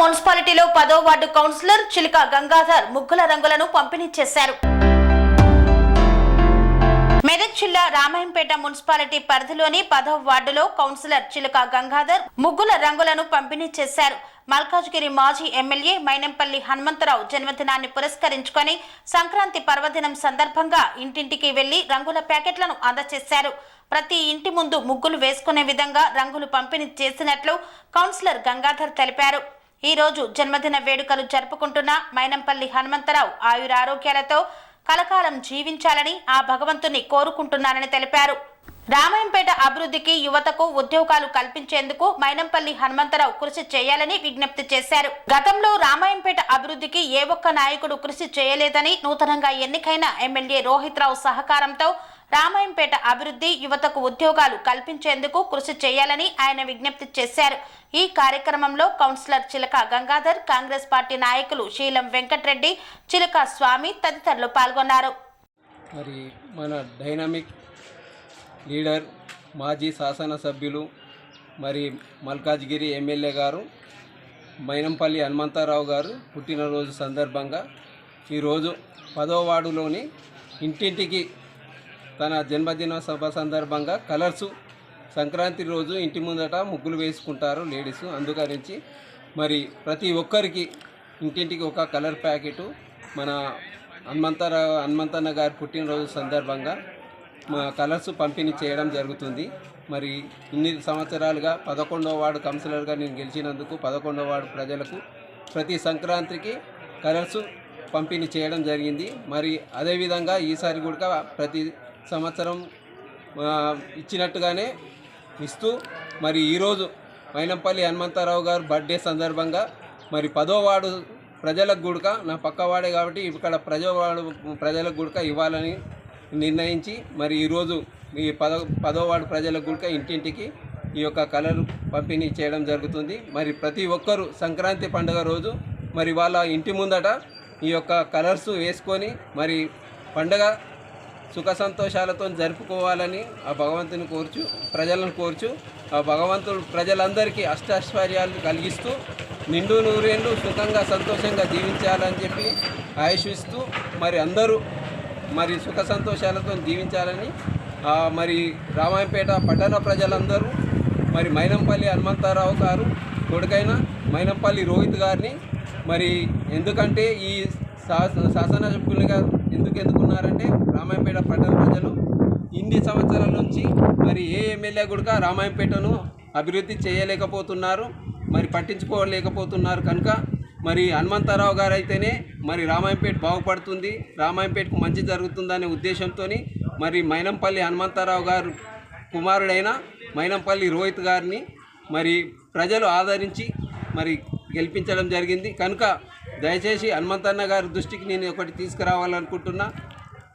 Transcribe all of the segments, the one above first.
మున్సిపాలిటీలో పదో ward councillor చిలుక గంగాధర్ ముగ్గుల రంగులను పంపిణీ చేశారు. మెదక్ జిల్లా రామాయంపేట మున్సిపాలిటీ పరిధిలోని పదో వార్డులో కౌన్సిలర్ చిలుక గంగాధర్ ముగ్గుల రంగులను పంపిణీ చేశారు. మల్కాజ్గిరి మాజీ ఎమ్మెల్యే మైనంపల్లి హనుమంతరావు జన్మదినాన్ని పురస్కరించుకొని సంక్రాంతి పర్వదినం సందర్భంగా ఇంటింటికి వెళ్ళి రంగుల ప్యాకెట్లను అందజేశారు. ప్రతి ఇంటి ముందు ముగ్గులు వేసుకునే విధంగా రంగులు పంపిణీ చేసినట్లు కౌన్సిలర్ గంగాధర్ తెలిపారు. ఈ రోజు జన్మదిన వేడుకలు జరుపుకుంటున్న మైనంపల్లి హనుమంతరావు ఆయురారోగ్యాలతో కలకాలం జీవించాలని ఆ భగవంతుని కోరుకుంటున్నానని తెలిపారు. రామాయంపేట అభివృద్ధికి యువతకు ఉద్యోగాలు కల్పించేందుకు మైనంపల్లి హనుమంతరావు కృషి చేయాలని విజ్ఞప్తి చేశారు. గతంలో రామాయంపేట అభివృద్ధికి ఏ ఒక్క నాయకుడు కృషి చేయలేదని నూతనంగా ఎన్నికైన ఎమ్మెల్యే రోహిత్ రావు సహకారంతో రామాయంపేట అభివృద్ధి యువతకు ఉద్యోగాలు కల్పించేందుకు కృషి చేయాలని ఆయన విజ్ఞప్తి చేశారు. ఈ కార్యక్రమంలో కౌన్సిలర్ చిలక గంగాధర్ కాంగ్రెస్ పార్టీ నాయకులు శీలం వెంకట్రెడ్డి చిలక స్వామి తదితరులు పాల్గొన్నారు. మరి మన డైనమిక్ లీడర్ మాజీ శాసనసభ్యులు మరి మల్కాజ్గిరి ఎమ్మెల్యే గారు మైనంపల్లి హనుమంతారావు గారు పుట్టినరోజు సందర్భంగా ఈరోజు పదో వార్డులోని ఇంటింటికి తన జన్మదిన సభ సందర్భంగా కలర్సు సంక్రాంతి రోజు ఇంటి ముందట ముగ్గులు వేసుకుంటారు లేడీస్ అందుకరించి మరి ప్రతి ఒక్కరికి ఇంటింటికి ఒక కలర్ ప్యాకెట్. మన హనుమంతరావు హనుమంతన్న గారి పుట్టినరోజు సందర్భంగా మా కలర్స్ పంపిణీ చేయడం జరుగుతుంది. మరి ఇన్ని సంవత్సరాలుగా పదకొండవ వార్డు కౌన్సిలర్గా నేను గెలిచినందుకు పదకొండవ వార్డు ప్రజలకు ప్రతి సంక్రాంతికి కలర్స్ పంపిణీ చేయడం జరిగింది. మరి అదేవిధంగా ఈసారి కూడా ప్రతి సంవత్సరం ఇచ్చినట్టుగానే ఇస్తూ మరి ఈరోజు మైనంపల్లి హనుమంతరావు గారు బర్త్డే సందర్భంగా మరి పదోవాడు ప్రజలకు గుడక నా పక్కవాడే కాబట్టి ఇక్కడ ప్రజవాడు ప్రజలకు గుడక ఇవ్వాలని నిర్ణయించి మరి ఈరోజు ఈ పదో పదో వార్డు ప్రజలకు గుడక ఇంటింటికి ఈ యొక్క కలర్ పంపిణీ చేయడం జరుగుతుంది. మరి ప్రతి ఒక్కరూ సంక్రాంతి పండుగ రోజు మరి వాళ్ళ ఇంటి ముందట ఈ యొక్క కలర్స్ వేసుకొని మరి పండగ సుఖ సంతోషాలతో జరుపుకోవాలని ఆ భగవంతుని కోర్చు ప్రజలను కోర్చు ఆ భగవంతుడు ప్రజలందరికీ అష్టాశ్వర్యాలు కలిగిస్తూ నిండు నూరేళ్ళు సుఖంగా సంతోషంగా జీవించాలని చెప్పి ఆయుషిస్తూ మరి అందరూ మరి సుఖ సంతోషాలతో జీవించాలని మరి రామాయంపేట పట్టణ ప్రజలందరూ మరి మైనంపల్లి హనుమంతారావు గారు కొడుకైన మైనంపల్లి రోహిత్ గారిని మరి ఎందుకంటే ఈ శాస గారు ఎందుకు ఎందుకున్నారంటే రామాయంపేట పట్టణ ప్రజలు. ఇన్ని సంవత్సరాల నుంచి మరి ఏ ఎమ్మెల్యే కూడా రామాయంపేటను అభివృద్ధి చేయలేకపోతున్నారు మరి పట్టించుకోలేకపోతున్నారు కనుక మరి హనుమంతరావు గారు అయితేనే మరి రామాయంపేట బాగుపడుతుంది రామాయంపేటకు మంచి జరుగుతుందనే ఉద్దేశంతో మరి మైనంపల్లి హనుమంతరావు గారు కుమారుడైన మైనంపల్లి రోహిత్ గారిని మరి ప్రజలు ఆదరించి మరి గెలిపించడం జరిగింది. కనుక దయచేసి హనుమంతన్న గారి దృష్టికి నేను ఒకటి తీసుకురావాలనుకుంటున్నా.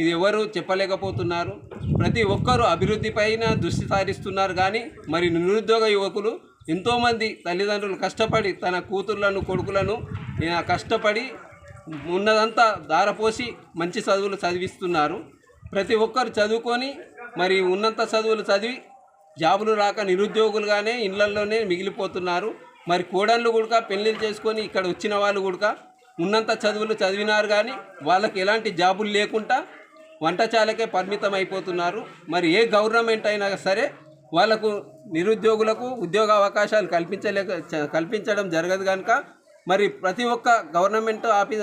ఇది ఎవరు చెప్పలేకపోతున్నారు. ప్రతి ఒక్కరూ అభివృద్ధి పైన దృష్టి సారిస్తున్నారు కానీ మరి నిరుద్యోగ యువకులు ఎంతోమంది తల్లిదండ్రులు కష్టపడి తన కూతుర్లను కొడుకులను కష్టపడి ఉన్నదంతా దారపోసి మంచి చదువులు చదివిస్తున్నారు. ప్రతి ఒక్కరు చదువుకొని మరి ఉన్నంత చదువులు చదివి జాబులు రాక నిరుద్యోగులుగానే ఇళ్ళలోనే మిగిలిపోతున్నారు. మరి కోడళ్ళు కూడా పెళ్ళిళ్ళు చేసుకొని ఇక్కడ వచ్చిన వాళ్ళు కూడా ఉన్నంత చదువులు చదివినారు కానీ వాళ్ళకి ఎలాంటి జాబులు లేకుండా వంటచాలకే పరిమితం అయిపోతున్నారు. మరి ఏ గవర్నమెంట్ అయినా సరే వాళ్ళకు నిరుద్యోగులకు ఉద్యోగ అవకాశాలు కల్పించలేక కల్పించడం జరగదు కనుక మరి ప్రతి ఒక్క గవర్నమెంట్ ఆఫీ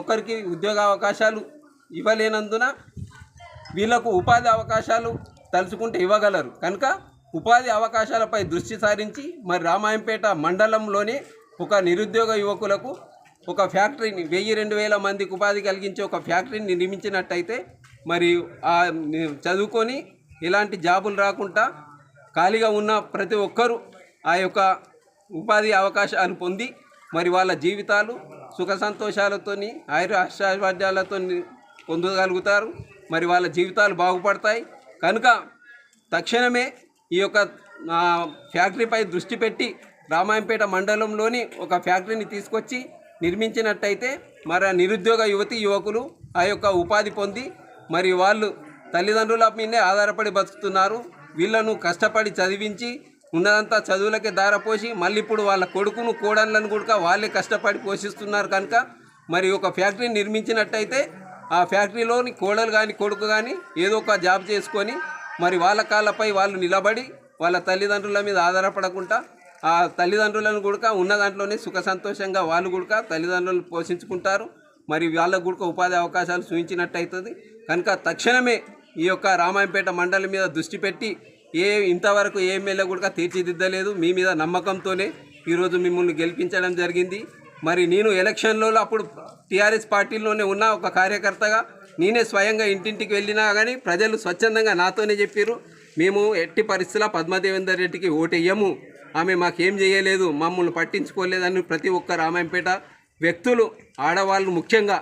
ఒక్కరికి ఉద్యోగ అవకాశాలు ఇవ్వలేనందున వీళ్ళకు ఉపాధి అవకాశాలు తలుచుకుంటే ఇవ్వగలరు. కనుక ఉపాధి అవకాశాలపై దృష్టి సారించి మరి రామాయంపేట మండలంలోని ఒక నిరుద్యోగ యువకులకు ఒక ఫ్యాక్టరీని వెయ్యి రెండు వేల మందికి ఉపాధి కలిగించే ఒక ఫ్యాక్టరీని నిర్మించినట్టయితే మరి ఆ చదువుకొని ఎలాంటి జాబులు రాకుండా ఖాళీగా ఉన్న ప్రతి ఒక్కరూ ఆ యొక్క ఉపాధి అవకాశాలు పొంది మరి వాళ్ళ జీవితాలు సుఖ సంతోషాలతోని ఆయుర ఆశీర్వాదాలతో పొందగలుగుతారు. మరి వాళ్ళ జీవితాలు బాగుపడతాయి. కనుక తక్షణమే ఈ యొక్క ఫ్యాక్టరీపై దృష్టి పెట్టి రామాయంపేట మండలంలోని ఒక ఫ్యాక్టరీని తీసుకొచ్చి నిర్మించినట్టయితే మరి ఆ నిరుద్యోగ యువతి యువకులు ఆ యొక్క ఉపాధి పొంది మరి వాళ్ళు తల్లిదండ్రుల మీదే ఆధారపడి బతుకుతున్నారు. వీళ్ళను కష్టపడి చదివించి ఉన్నదంతా చదువులకే దారపోసి మళ్ళీ ఇప్పుడు వాళ్ళ కొడుకును కోడళ్ళను కూడా వాళ్ళే కష్టపడి పోషిస్తున్నారు కనుక మరి ఒక ఫ్యాక్టరీ నిర్మించినట్టయితే ఆ ఫ్యాక్టరీలోని కోడలు కానీ కొడుకు కానీ ఏదో ఒక జాబ్ చేసుకొని మరి వాళ్ళ కాళ్ళపై వాళ్ళు నిలబడి వాళ్ళ తల్లిదండ్రుల మీద ఆధారపడకుండా ఆ తల్లిదండ్రులను కూడా ఉన్న దాంట్లోనే సుఖ సంతోషంగా వాళ్ళు కూడా తల్లిదండ్రులను పోషించుకుంటారు. మరి వాళ్ళకు కూడా ఉపాధి అవకాశాలు సూచించినట్టయితుంది. కనుక తక్షణమే ఈ యొక్క రామాయంపేట మండలి మీద దృష్టి పెట్టి ఏ ఇంతవరకు ఏ ఎమ్మెల్యే కూడా తీర్చిదిద్దలేదు. మీ మీద నమ్మకంతోనే ఈరోజు మిమ్మల్ని గెలిపించడం జరిగింది. మరి నేను ఎలక్షన్లో అప్పుడు టీఆర్ఎస్ పార్టీలోనే ఉన్న ఒక కార్యకర్తగా నేనే స్వయంగా ఇంటింటికి వెళ్ళినా కానీ ప్రజలు స్వచ్ఛందంగా నాతోనే చెప్పారు మేము ఎట్టి పరిస్థితుల పద్మదేవేందర్ రెడ్డికి ఓటెయ్యము ఆమె మాకేం చేయలేదు మమ్మల్ని పట్టించుకోలేదని ప్రతి ఒక్క రామాయంపేట వ్యక్తులు ఆడవాళ్ళు ముఖ్యంగా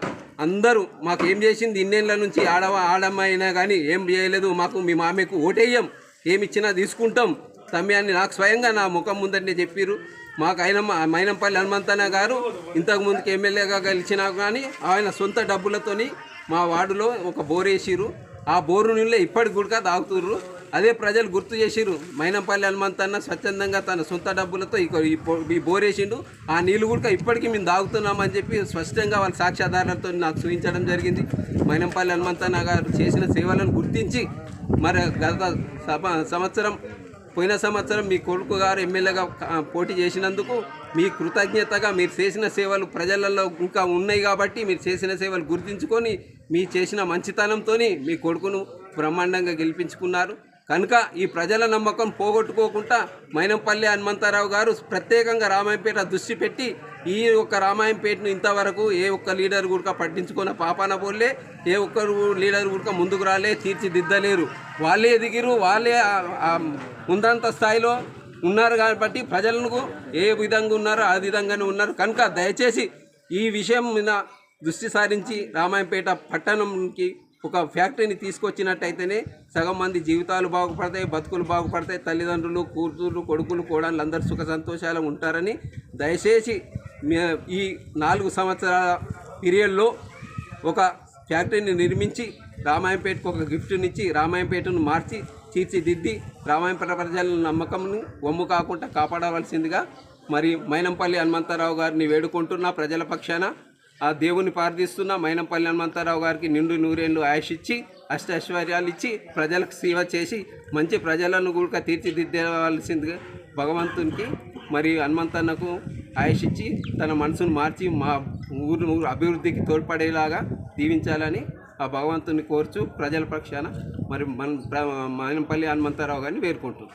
అందరూ మాకు ఏం చేసింది? ఇన్నేళ్ళ నుంచి ఆడవ ఆడమ్మైనా కానీ ఏం చేయలేదు. మాకు మీ మామెకు ఓటేయం ఏమిచ్చినా తీసుకుంటాం. సమయాన్ని నాకు స్వయంగా నా ముఖం ముందరనే చెప్పిర్రు. మాకు ఆయన మైనంపల్లి హనుమంతన్న గారు ఇంతకు ముందుకు ఎమ్మెల్యేగా గెలిచినా కానీ ఆయన సొంత డబ్బులతోని మా వార్డులో ఒక బోర్ వేసిర్రు. ఆ బోరు నీళ్ళే ఇప్పటికి కూడా తాగుతుర్రు. అదే ప్రజలు గుర్తు చేసిరు మైనంపల్లి హనుమంతన్న స్వచ్ఛందంగా తన సొంత డబ్బులతో ఈ బోరేసిండు ఆ నీళ్ళు కూడా ఇప్పటికీ మేము తాగుతున్నామని చెప్పి స్పష్టంగా వాళ్ళ సాక్ష్యాధారాలతో నాకు చూపించడం జరిగింది. మైనంపల్లి హనుమంతన్న గారు చేసిన సేవలను గుర్తించి మరి గత సంవత్సరం పోయిన సంవత్సరం మీ కొడుకు గారు ఎమ్మెల్యేగా పోటీ చేసినందుకు మీ కృతజ్ఞతగా మీరు చేసిన సేవలు ప్రజలలో ఇంకా ఉన్నాయి కాబట్టి మీరు చేసిన సేవలు గుర్తించుకొని మీ చేసిన మంచితనంతో మీ కొడుకును బ్రహ్మాండంగా గెలిపించుకున్నారు. కనుక ఈ ప్రజల నమ్మకం పోగొట్టుకోకుండా మైనంపల్లి హనుమంతరావు గారు ప్రత్యేకంగా రామాయంపేట దృష్టి పెట్టి ఈ ఒక్క రామాయంపేటను ఇంతవరకు ఏ ఒక్క లీడర్ కూడా పట్టించుకున్న పాపాన పోలే ఏ ఒక్కరు లీడర్ కూడా ముందుకు రాలే తీర్చిదిద్దలేరు. వాళ్ళే ఎదిగిరు వాళ్ళే ముందంత స్థాయిలో ఉన్నారు కాబట్టి ప్రజలకు ఏ విధంగా ఉన్నారో ఆ విధంగానే ఉన్నారు. కనుక దయచేసి ఈ విషయం మీద దృష్టి సారించి రామాయంపేట పట్టణంకి ఒక ఫ్యాక్టరీని తీసుకొచ్చినట్టయితేనే సగం మంది జీవితాలు బాగుపడతాయి బతుకులు బాగుపడతాయి తల్లిదండ్రులు కూతుర్లు కొడుకులు కోడళ్ళు అందరూ సుఖ సంతోషాలు ఉంటారని దయచేసి ఈ నాలుగు సంవత్సరాల పీరియడ్లో ఒక ఫ్యాక్టరీని నిర్మించి రామాయంపేటకు ఒక గిఫ్ట్నిచ్చి రామాయంపేటను మార్చి తీర్చిదిద్ది రామాయంపేట ప్రజల నమ్మకంని వమ్ము కాకుండా కాపాడవలసిందిగా మరి మైనంపల్లి హనుమంతరావు గారిని వేడుకుంటున్న ప్రజల పక్షాన. ఆ దేవుని ప్రార్థిస్తున్న మైనంపల్లి హనుమంతరావు గారికి నిండు నూరేళ్ళు ఆయుష్ ఇచ్చి అష్ట ఐశ్వర్యాలు ఇచ్చి ప్రజలకు సేవ చేసి మంచి ప్రజలను కూడా తీర్చిదిద్దవలసిందిగా భగవంతునికి మరి హనుమంతన్నకు ఆయుష్ ఇచ్చి తన మనసును మార్చి మా ఊరు ఊరు అభివృద్ధికి తోడ్పడేలాగా దీవించాలని ఆ భగవంతుని కోర్చు ప్రజల పక్షాన మరి మన మైనంపల్లి హనుమంతరావు గారిని వేడుకుంటున్నాం.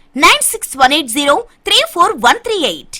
Nine six one eight zero three four one three eight